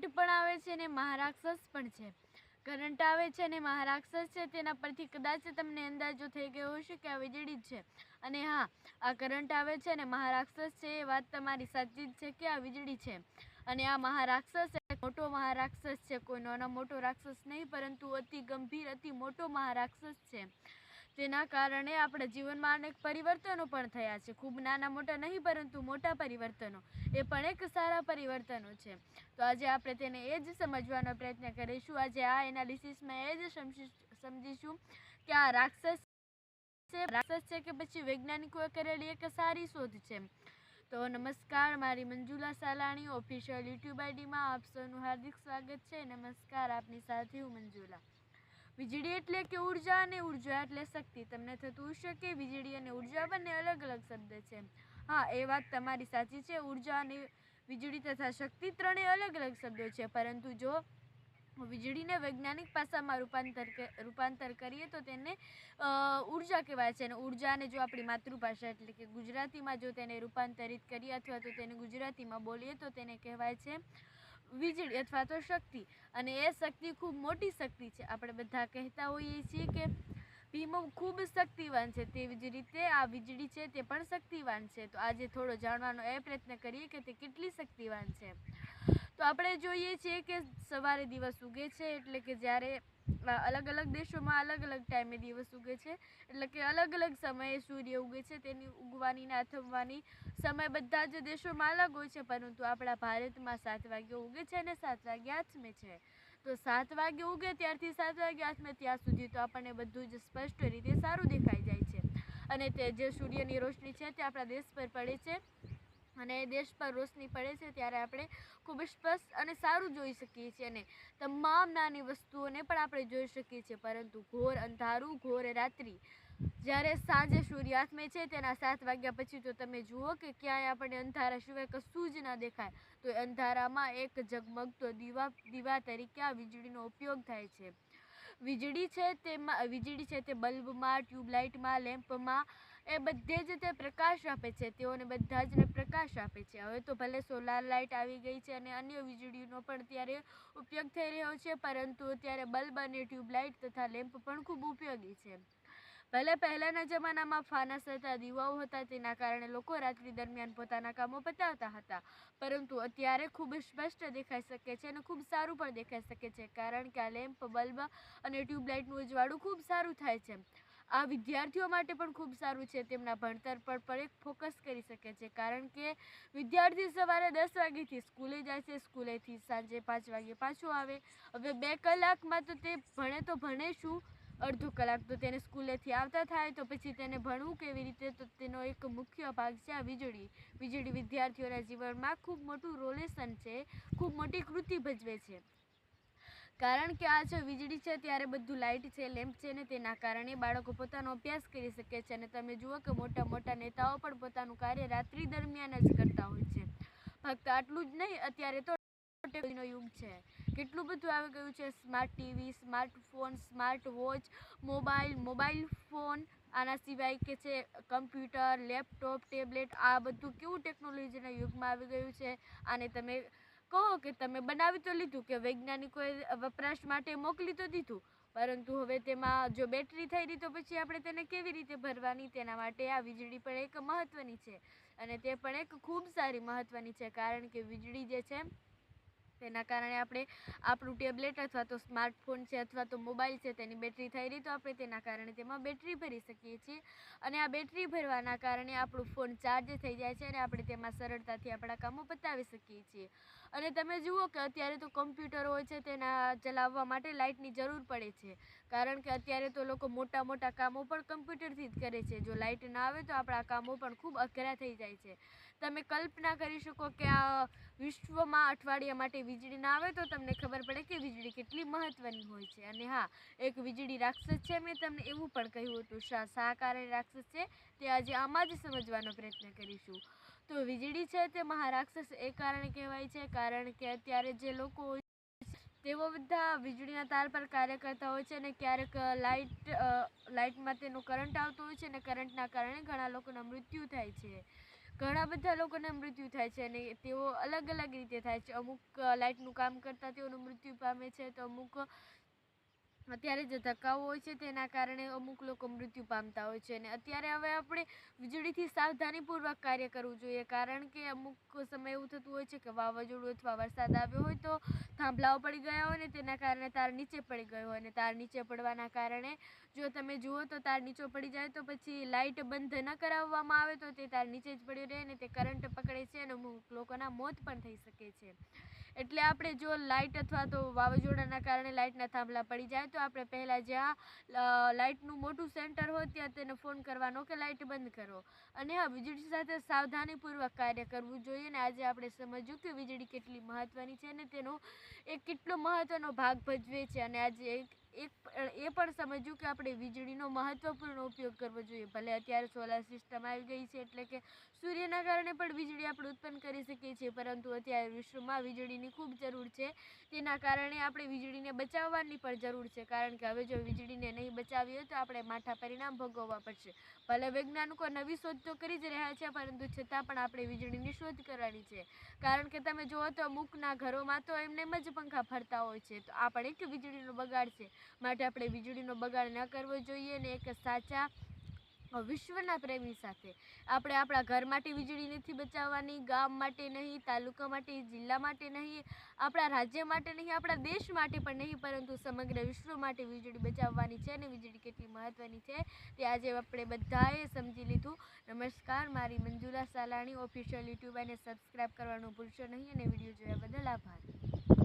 Current પણ આવે છે અને મહારાક્ષસ પણ છે. કરંટ આવે છે અને મહારાક્ષસ છે, તેના પરથી કદાચ તમને અંદાજો થઈ ગયો હશે કે આ વીજળી જ છે. અને હા, આ કરંટ આવે છે અને મહારાક્ષસ છે એ વાત તમારી સાચી જ છે કે આ વીજળી છે. અને આ મહારાક્ષસ મોટો મહારાક્ષસ છે, કોઈ નાનો મોટો રાક્ષસ નહીં, પરંતુ અતિ ગંભીર, અતિ મોટો મહારાક્ષસ છે. તેના કારણે આપણા જીવનમાં અનેક પરિવર્તનો પણ થયા છે. ખૂબ નાના મોટા નહીં, પરંતુ મોટા પરિવર્તનો. એ પણ એક સારા પરિવર્તનો છે. તો આજે આપણે તેને એ જ સમજવાનો પ્રયત્ન કરીશું. આજે આ એનાલિસિસમાં એ જ સમજીશું કે આ રાક્ષસ છે. રાક્ષસ છે કે પછી વૈજ્ઞાનિકોએ કરેલી એક સારી શોધ છે. તો નમસ્કાર, મારી મંજુલા સાલાણી ઓફિશિયલ યુટ્યુબ આઈડીમાં આપ સૌનું હાર્દિક સ્વાગત છે. નમસ્કાર, આપની સાથે હું મંજુલા. વીજળી એટલે કે ઊર્જા અને ઊર્જા એટલે શક્તિ. તમને થતું હશે કે વીજળી અને ઊર્જા બંને અલગ અલગ શબ્દ છે. હા, એ વાત તમારી સાચી છે. ઊર્જા અને વીજળી તથા શક્તિ ત્રણેય અલગ અલગ શબ્દો છે. પરંતુ જો વીજળીને વૈજ્ઞાનિક ભાષામાં રૂપાંતર રૂપાંતર કરીએ તો તેને ઊર્જા કહેવાય છે. અને ઉર્જાને જો આપણી માતૃભાષા એટલે કે ગુજરાતીમાં જો તેને રૂપાંતરિત કરીએ અથવા તો તેને ગુજરાતીમાં બોલીએ તો તેને કહેવાય છે વીજળી અથવા તો શક્તિ. અને એ શક્તિ ખૂબ મોટી શક્તિ છે. આપણે બધા કહેતા હોઈએ છીએ કે ભીમો ખૂબ શક્તિવાન છે. તેવી જ રીતે આ વીજળી છે તે પણ શક્તિવાન છે. તો આજે થોડો જાણવાનો એ પ્રયત્ન કરીએ કે તે કેટલી શક્તિવાન છે. તો આપણે જોઈએ છીએ કે સવારે દિવસ ઉગે છે, એટલે કે જ્યારે અલગ અલગ દેશોમાં અલગ અલગ ટાઈમે દિવસ ઉગે છે, એટલે કે અલગ અલગ સમયે સૂર્ય ઉગે છે, તેની ઉગવાની ને આથમવાની સમય બધા જ દેશોમાં અલગ હોય છે, પરંતુ આપણા ભારતમાં સાત વાગે ઉગે છે અને સાત વાગે આથમે છે. તો સાત વાગે ઉગે, ત્યારથી સાત વાગે આથમે, ત્યાં સુધી તો આપણને બધું જ સ્પષ્ટ રીતે સારું દેખાઈ જાય છે. અને તે જે સૂર્યની રોશની છે તે આપણા દેશ પર પડે છે. અને દેશ પર રોશની પડે છે ત્યારે આપણે ખૂબ સ્પષ્ટ અને સારું જોઈ શકીએ છીએ અને તમામ નાની વસ્તુઓને પણ આપણે જોઈ શકીએ છીએ. પરંતુ ઘોર અંધારું, ઘોર રાત્રિ, જ્યારે સાંજે સૂર્યાસ્તમય છે તેના સાત વાગ્યા પછી તો તમે જુઓ કે ક્યાંય આપણને અંધારા સિવાય કશું જ ના દેખાય. તો એ અંધારામાં એક ઝગમગતો દીવા દીવા તરીકે આ વીજળીનો ઉપયોગ થાય છે. વીજળી છે તેમાં, વીજળી છે તે બલ્બમાં, ટ્યુબલાઇટમાં, લેમ્પમાં એ બધે જ તે પ્રકાશ આપે છે, તેઓને બધા જને પ્રકાશ આપે છે. હવે તો ભલે સોલાર લાઇટ આવી ગઈ છે અને અન્ય વીજળીનો પણ ત્યારે ઉપયોગ થઈ રહ્યો છે, પરંતુ અત્યારે બલ્બ અને ટ્યુબલાઇટ તથા લેમ્પ પણ ખૂબ ઉપયોગી છે. ભલે પહેલાંના જમાનામાં ફાનસ હતા, દીવાઓ હતા, તેના કારણે લોકો રાત્રિ દરમિયાન પોતાના કામો પતાવતા હતા. પરંતુ અત્યારે ખૂબ સ્પષ્ટ દેખાઈ શકે છે અને ખૂબ સારું પણ દેખાઈ શકે છે, કારણ કે આ લેમ્પ, બલ્બ અને ટ્યુબલાઇટનું ઉજવાળું ખૂબ સારું થાય છે. આ વિદ્યાર્થીઓ માટે પણ ખૂબ સારું છે તેમના ભણતર પર પણ એક ફોકસ કરી શકે છે. કારણ કે વિદ્યાર્થી સવારે દસ વાગ્યાથી સ્કૂલે જાય છે, સ્કૂલેથી સાંજે પાંચ વાગે પાછું આવે. હવે બે કલાકમાં તો તે ભણે તો ભણે શું? અડધો કલાક તો તેને સ્કૂલેથી આવતા થાય તો પછી તેને ભણવું કેવી રીતે? તો તેનો એક મુખ્ય ભાગ છે આ વીજળી. વીજળી વિદ્યાર્થીઓના જીવનમાં ખૂબ મોટું રોલેશન છે, ખૂબ મોટી કૃતિ ભજવે છે. કારણ કે આ જો વીજળી છે ત્યારે બધું લાઇટ છે, લેમ્પ છે ને તેના કારણે બાળકો પોતાનો અભ્યાસ કરી શકે છે અને તમે જુઓ કે મોટા મોટા નેતાઓ પણ પોતાનું કાર્ય રાત્રિ દરમિયાન જ કરતા હોય છે. ફક્ત આટલું જ નહીં, અત્યારે તો ટેકનોલોજીનો યુગ છે. કેટલું બધું આવી ગયું છે, smart TV smartphone smart watch, mobile mobile phone, આના સિવાય કે છે કમ્પ્યુટર, લેપટોપ, ટેબ્લેટ, આ બધું કેવું ટેકનોલોજીના યુગમાં આવી ગયું છે? આને તમે કહો કે તમે બનાવી તો લીધું કે વૈજ્ઞાનિકોએ વપરાશ માટે મોકલી તો દીધું. પરંતુ હવે તેમાં જો બેટરી થઈ રહી તો પછી આપણે તેને કેવી રીતે ભરવાની? તેના માટે આ વીજળી પણ એક મહત્ત્વની છે. અને તે પણ એક ખૂબ સારી મહત્ત્વની છે. કારણ કે વીજળી જે છે તેના કારણે આપણે આપણું ટેબ્લેટ અથવા તો સ્માર્ટફોન છે અથવા તો મોબાઈલ છે તેની બેટરી થઈ રહી, તો આપણે તેના કારણે તેમાં બેટરી ભરી શકીએ છીએ. અને આ બેટરી ભરવાના કારણે આપણું ફોન ચાર્જ થઈ જાય છે અને આપણે તેમાં સરળતાથી આપણા કામો પતાવી શકીએ છીએ. અને તમે જુઓ કે અત્યારે તો કમ્પ્યુટર હોય છે તેના ચલાવવા માટે લાઇટની જરૂર પડે છે. કારણ કે અત્યારે તો લોકો મોટા મોટા કામો પણ કમ્પ્યુટરથી જ કરે છે. જો લાઇટ ના આવે તો આપણા કામો પણ ખૂબ અઘરા થઈ જાય છે. તમે કલ્પના કરી શકો કે આ વિશ્વમાં અઠવાડિયા માટે વીજળી ના આવે તો તમને ખબર પડે કે વીજળી કેટલી મહત્ત્વની હોય છે. અને હા, એક વીજળી રાક્ષસ છે, મેં તમને એવું પણ કહ્યું હતું. શા શા કારણે રાક્ષસ છે, તે આજે આમાં જ સમજવાનો પ્રયત્ન કરીશું. તો વીજળી છે તે મહારાક્ષસ એ કારણે કહેવાય છે, કારણ કે અત્યારે જે લોકો તેઓ બધા વીજળીના તાર પર કાર્ય કરતા હોય છે અને ક્યારેક લાઇટ લાઇટમાં તેનો કરંટ આવતો હોય છે અને કરંટના કારણે ઘણા લોકોના મૃત્યુ થાય છે. ઘણા બધા લોકોને મૃત્યુ થાય છે અને તેઓ અલગ અલગ રીતે થાય છે. અમુક લાઇટનું કામ કરતાં તેઓનું મૃત્યુ પામે છે તો અમુક અત્યારે જે ધક્કાઓ હોય છે તેના કારણે અમુક લોકો મૃત્યુ પામતા હોય છે અને અત્યારે હવે આપણે વીજળીથી સાવધાનીપૂર્વક કાર્ય કરવું જોઈએ. કારણ કે અમુક સમય એવું થતું હોય છે કે વાવાઝોડું અથવા વરસાદ આવ્યો હોય તો થાંભલાઓ પડી ગયા હોય ને તેના કારણે તાર નીચે પડી ગયો હોય અને તાર નીચે પડવાના કારણે જો તમે જુઓ તો તાર નીચે પડી જાય તો પછી લાઇટ બંધ ન કરાવવામાં આવે તો તે તાર નીચે જ પડ્યો રહે અને તે કરંટ પકડે છે અને અમુક લોકોના મોત પણ થઈ શકે છે. એટલે આપણે જો લાઇટ અથવા તો વાવાઝોડાના કારણે લાઇટના થાંભલા પડી જાય, તો આપણે પહેલાં જ્યાં લાઇટનું મોટું સેન્ટર હોય ત્યાં તેને ફોન કરવાનો કે લાઇટ બંધ કરો. અને હા, વીજળી સાથે સાવધાનીપૂર્વક કાર્ય કરવું જોઈએ અને આજે આપણે સમજ્યું કે વીજળી કેટલી મહત્ત્વની છે ને તેનો એક કેટલો મહત્ત્વનો ભાગ ભજવે છે. અને આજે એક એક એ પણ સમજ્યું કે આપણે વીજળીનો મહત્ત્વપૂર્ણ ઉપયોગ કરવો જોઈએ. ભલે અત્યારે સોલાર સિસ્ટમ આવી ગઈ છે એટલે કે સૂર્યના કારણે પણ વીજળી આપણે ઉત્પન્ન કરી શકીએ છીએ, પરંતુ અત્યારે વિશ્વમાં વીજળીની ખૂબ જરૂર છે. તેના કારણે આપણે વીજળીને બચાવવાની પણ જરૂર છે. કારણ કે હવે જો વીજળીને નહીં બચાવીએ તો આપણે માઠા પરિણામ ભોગવવા પડશે. ભલે વૈજ્ઞાનિકો નવી શોધ તો કરી જ રહ્યા છે, પરંતુ છતાં પણ આપણે વીજળીની શોધ કરવાની છે. કારણ કે તમે જુઓ તો અમુકના ઘરોમાં તો એમને એમ જ પંખા ફરતા હોય છે. તો આ પણ એક વીજળીનો બગાડ છે. માટે આપણે વીજળીનો બગાડ ન કરવો જોઈએ ને એક સાચા વિશ્વના પ્રેમી સાથે. આપણે આપણા ઘર માટે વીજળી નથી બચાવવાની, ગામ માટે નહીં, તાલુકા માટે, જિલ્લા માટે નહીં, આપણા રાજ્ય માટે નહીં, આપણા દેશ માટે પણ નહીં, પરંતુ સમગ્ર વિશ્વ માટે વીજળી બચાવવાની છે અને વીજળી કેટલી મહત્ત્વની છે તે આજે આપણે બધાએ સમજી લીધું. નમસ્કાર, મારી મંજુલા સાલાણી, ઓફિશિયલ યુટ્યુબ અને સબસ્ક્રાઈબ કરવાનું ભૂલશો નહીં અને વીડિયો જોયા બદલ આભાર.